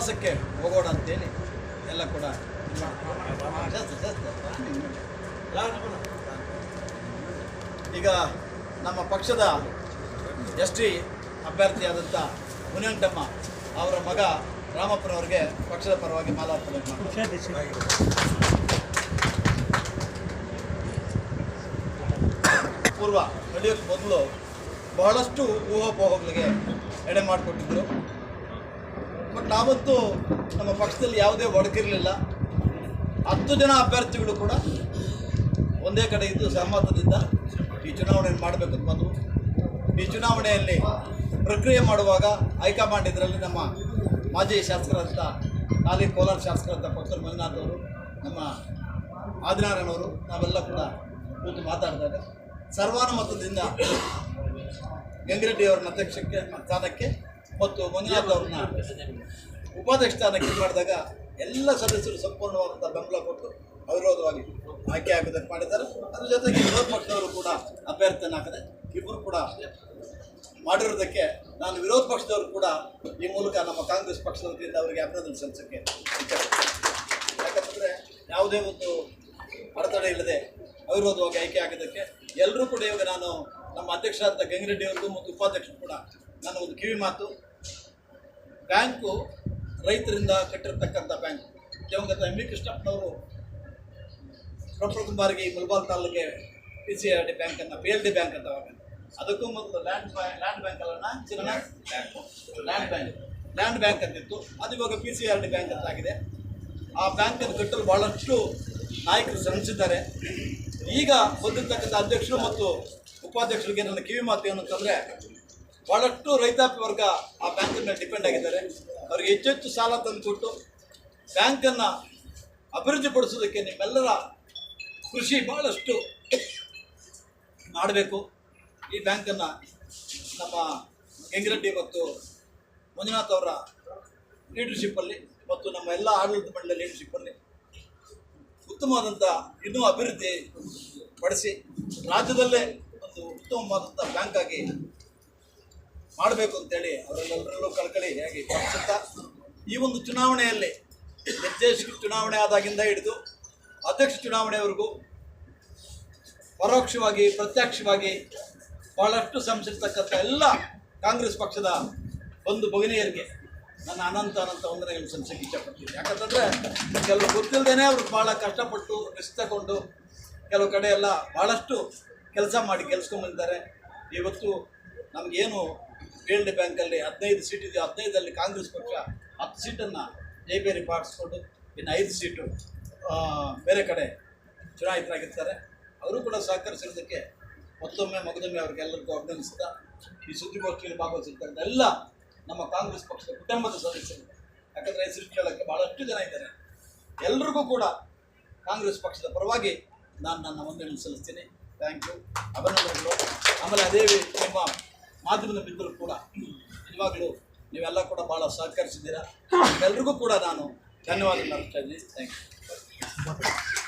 ಪ್ರವಾಸಕ್ಕೆ ಹೋಗೋಣ ಅಂತೇಳಿ ಎಲ್ಲ ಕೂಡ. ಈಗ ನಮ್ಮ ಪಕ್ಷದ ಎಸ್ ಟಿ ಅಭ್ಯರ್ಥಿಯಾದಂಥ ಮುನಿಯಂಟಮ್ಮ ಅವರ ಮಗ ರಾಮಪ್ಪನವರಿಗೆ ಪಕ್ಷದ ಪರವಾಗಿ ಮಾಲಾರ್ಪಣೆ ಪೂರ್ವ ನಡೆಯೋಕ್ಕೆ ಮೊದಲು ಬಹಳಷ್ಟು ಊಹಾಪೋಹಗಳಿಗೆ ಎಡೆ ಮಾಡಿಕೊಟ್ಟಿದ್ರು. ಬಟ್ ನಾವತ್ತು ನಮ್ಮ ಪಕ್ಷದಲ್ಲಿ ಯಾವುದೇ ಒಡಕಿರಲಿಲ್ಲ ಹತ್ತು ಜನ ಅಭ್ಯರ್ಥಿಗಳು ಕೂಡ ಒಂದೇ ಕಡೆ ಇದ್ದು ಸಹಮತದಿಂದ ಈ ಚುನಾವಣೆಯನ್ನು ಮಾಡಬೇಕು ಬಂದರು ಈ ಚುನಾವಣೆಯಲ್ಲಿ ಪ್ರಕ್ರಿಯೆ ಮಾಡುವಾಗ ಹೈಕಮಾಂಡ್ ಇದರಲ್ಲಿ ನಮ್ಮ ಮಾಜಿ ಶಾಸಕರಂತ ಹಾಲಿ ಕೋಲಾರ ಶಾಸಕರಂತ ಪಕ್ಷ ಮಂಜುನಾಥ್ ಅವರು, ನಮ್ಮ ಆದಿನಾರಾಯಣ ಅವರು, ನಾವೆಲ್ಲ ಕೂಡ ಕೂತು ಮಾತಾಡಿದಾಗ ಸರ್ವಾನುಮತದಿಂದ ಗಂಗಿರೆಡ್ಡಿ ಅವರ ಅಧ್ಯಕ್ಷಕ್ಕೆ ಸ್ಥಾನಕ್ಕೆ ಮತ್ತು ಮಂಜುನಾಥ್ ಅವ್ರನ್ನ ಉಪಾಧ್ಯಕ್ಷ ಸ್ಥಾನಕ್ಕೆ ಇದು ಮಾಡಿದಾಗ ಎಲ್ಲ ಸದಸ್ಯರು ಸಂಪೂರ್ಣವಾದಂಥ ಬೆಂಬಲ ಕೊಟ್ಟು ಅವಿರೋಧವಾಗಿ ಆಯ್ಕೆ ಹಾಕೋದಕ್ಕೆ ಮಾಡಿದ್ದಾರೆ ಅದ್ರ ಜೊತೆಗೆ ವಿರೋಧ ಪಕ್ಷದವರು ಕೂಡ ಅಭ್ಯರ್ಥಿಯನ್ನು ಹಾಕಿದೆ ಇಬ್ಬರು ಕೂಡ ಮಾಡಿರೋದಕ್ಕೆ ನಾನು ವಿರೋಧ ಪಕ್ಷದವರು ಕೂಡ ಈ ಮೂಲಕ ನಮ್ಮ ಕಾಂಗ್ರೆಸ್ ಪಕ್ಷದ ವತಿಯಿಂದ ಅವರಿಗೆ ಅಭಿನಂದನೆ ಸಲ್ಲಿಸೋಕ್ಕೆ. ಯಾಕಂತಂದರೆ ಯಾವುದೇ ಒಂದು ಅಡೆತಡೆ ಇಲ್ಲದೆ ಅವಿರೋಧವಾಗಿ ಆಯ್ಕೆ ಆಗೋದಕ್ಕೆ ಎಲ್ಲರೂ ಕೂಡ ಇವಾಗ ನಾನು ನಮ್ಮ ಅಧ್ಯಕ್ಷರಾದ ಗಂಗಿರೆಡ್ಡಿ ಅವ್ರಿಗೂ ಮತ್ತು ಉಪಾಧ್ಯಕ್ಷರು ಕೂಡ ನನ್ನ ಒಂದು ಕಿವಿ ಮಾತು ಬ್ಯಾಂಕು ರೈತರಿಂದ ಕಟ್ಟಿರ್ತಕ್ಕಂಥ ಬ್ಯಾಂಕ್. ದಿವಂಗತ ಎಂ ವಿ ಕೃಷ್ಣಪ್ಪನವರು ಪ್ರಪ್ರಥಮ ಬಾರಿಗೆ ಈ ಮುಲ್ಬಾಲ್ ತಾಲೂಕಿಗೆ ಪಿ ಸಿ ಆರ್ ಡಿ ಬ್ಯಾಂಕನ್ನು ಪಿ ಎಲ್ ಡಿ ಬ್ಯಾಂಕ್ ಅಂತ ಅವಾಗ ಅದಕ್ಕೂ ಮೊದಲು ಲ್ಯಾಂಡ್ ಬ್ಯಾಂಕ್ ಲ್ಯಾಂಡ್ ಬ್ಯಾಂಕ್ ಅಲ್ಲ ಚಿನ್ನ ಲ್ಯಾಂಡ್ ಬ್ಯಾಂಕ್. ಲ್ಯಾಂಡ್ ಬ್ಯಾಂಕ್ ಅಂತಿತ್ತು. ಅದು ಇವಾಗ P C R D bank ಅಂತ ಆಗಿದೆ. ಆ ಬ್ಯಾಂಕನ್ನು ಕಟ್ಟಲು ಭಾಳಷ್ಟು ನಾಯಕರು ಶ್ರಮಿಸಿದ್ದಾರೆ. ಈಗ ಬಂದಿರತಕ್ಕಂಥ ಅಧ್ಯಕ್ಷರು ಮತ್ತು ಉಪಾಧ್ಯಕ್ಷರಿಗೆ ನನ್ನ ಕಿವಿ ಮಾತು ಏನು ಅಂತಂದರೆ ಭಾಳಷ್ಟು ರೈತಾಪಿ ವರ್ಗ ಆ ಬ್ಯಾಂಕನ್ನು ಡಿಪೆಂಡ್ ಆಗಿದ್ದಾರೆ. ಅವರಿಗೆ ಹೆಚ್ಚೆಚ್ಚು ಸಾಲ ತಂದುಕೊಟ್ಟು ಬ್ಯಾಂಕನ್ನು ಅಭಿವೃದ್ಧಿಪಡಿಸೋದಕ್ಕೆ ನಿಮ್ಮೆಲ್ಲರ ಕೃಷಿ ಭಾಳಷ್ಟು ಮಾಡಬೇಕು. ಈ ಬ್ಯಾಂಕನ್ನು ನಮ್ಮ ಗಂಗಿರೆಡ್ಡಿ ಮತ್ತು ಮಂಜುನಾಥ್ ಅವರ ಲೀಡರ್ಶಿಪ್ಪಲ್ಲಿ ಮತ್ತು ನಮ್ಮ ಎಲ್ಲ ಆಡಳಿತ ಮಂಡಳಿ ಲೀಡರ್ಶಿಪ್ಪಲ್ಲಿ ಉತ್ತಮವಾದಂಥ ಇನ್ನೂ ಅಭಿವೃದ್ಧಿ ಪಡಿಸಿ ರಾಜ್ಯದಲ್ಲೇ ಒಂದು ಉತ್ತಮವಾದಂಥ ಬ್ಯಾಂಕ್ ಆಗಿ ಮಾಡಬೇಕು ಅಂತೇಳಿ ಅವರೆಲ್ಲರಲ್ಲೂ ಹೇಗೆ ಪ್ರಾರ್ಥಿಸುತ್ತಾ ಈ ಒಂದು ಚುನಾವಣೆಯಲ್ಲಿ ನಿರ್ದೇಶಕ ಚುನಾವಣೆ ಆದಾಗಿಂದ ಹಿಡಿದು ಅಧ್ಯಕ್ಷ ಚುನಾವಣೆವರೆಗೂ ಪರೋಕ್ಷವಾಗಿ, ಪ್ರತ್ಯಕ್ಷವಾಗಿ ಬಹಳಷ್ಟು ಶ್ರಮಿಸಿರ್ತಕ್ಕಂಥ ಎಲ್ಲ ಕಾಂಗ್ರೆಸ್ ಪಕ್ಷದ ಒಂದು ಭಗಿನಿಯರಿಗೆ ನನ್ನ ಅನಂತ ಅನಂತ ವಂದನೆಗಳನ್ನು ಸಂಸಕ್ಕೆ ಇಷ್ಟಪಡ್ತೀನಿ ಯಾಕಂತಂದರೆ ಕೆಲವು ಗೊತ್ತಿಲ್ಲದೇ ಅವರು ಭಾಳ ಕಷ್ಟಪಟ್ಟು ರಿಸ್ಕ್ ತಗೊಂಡು ಕೆಲವು ಕಡೆ ಎಲ್ಲ ಭಾಳಷ್ಟು ಕೆಲಸ ಮಾಡಿ ಕೆಲ್ಸ್ಕೊಂಬಂದಿದ್ದಾರೆ ಇವತ್ತು ನಮಗೇನು ಫೀಲ್ಡ್ ಬ್ಯಾಂಕಲ್ಲಿ ಹದಿನೈದು ಸೀಟ್ ಇದೆ. ಹದಿನೈದರಲ್ಲಿ ಕಾಂಗ್ರೆಸ್ ಪಕ್ಷ ಹತ್ತು ಸೀಟನ್ನು ಜೈಬೇರಿ ಪಾಡಿಸ್ಕೊಂಡು ಇನ್ನು ಐದು ಸೀಟು ಬೇರೆ ಕಡೆ ಚುನಾಯಿತರಾಗಿರ್ತಾರೆ. ಅವರು ಕೂಡ ಸಹಕರಿಸಿರೋದಕ್ಕೆ ಮತ್ತೊಮ್ಮೆ ಮಗದೊಮ್ಮೆ ಅವ್ರಿಗೆಲ್ಲರಿಗೂ ಅಭಿನಂದಿಸ್ತಾ ಈ ಸುದ್ದಿಗೋಷ್ಠಿಯಲ್ಲಿ ಭಾಗವಹಿಸಿರ್ತಕ್ಕಂಥ ಎಲ್ಲ ನಮ್ಮ ಕಾಂಗ್ರೆಸ್ ಪಕ್ಷದ ಕುಟುಂಬದ ಸದಸ್ಯರು. ಯಾಕಂದರೆ ಹೆಸರು ಕೇಳೋಕ್ಕೆ ಭಾಳಷ್ಟು ಜನ ಇದ್ದಾರೆ. ಎಲ್ರಿಗೂ ಕೂಡ ಕಾಂಗ್ರೆಸ್ ಪಕ್ಷದ ಪರವಾಗಿ ನಾನು ನನ್ನ ವಂದನೆ ಸಲ್ಲಿಸ್ತೀನಿ. ಥ್ಯಾಂಕ್ ಯು ಅಭಿನಂದನೆಗಳು. ಆಮೇಲೆ ಅದೇ ನಿಮ್ಮ ಮಾಧ್ಯಮದ ಬೆಂಬಲ ಕೂಡ ನಿಜವಾಗಲೂ ನೀವೆಲ್ಲ ಕೂಡ ಭಾಳ ಸಹಕರಿಸಿದ್ದೀರಾ. ಎಲ್ರಿಗೂ ಕೂಡ ನಾನು ಧನ್ಯವಾದ ಥ್ಯಾಂಕ್ ಯು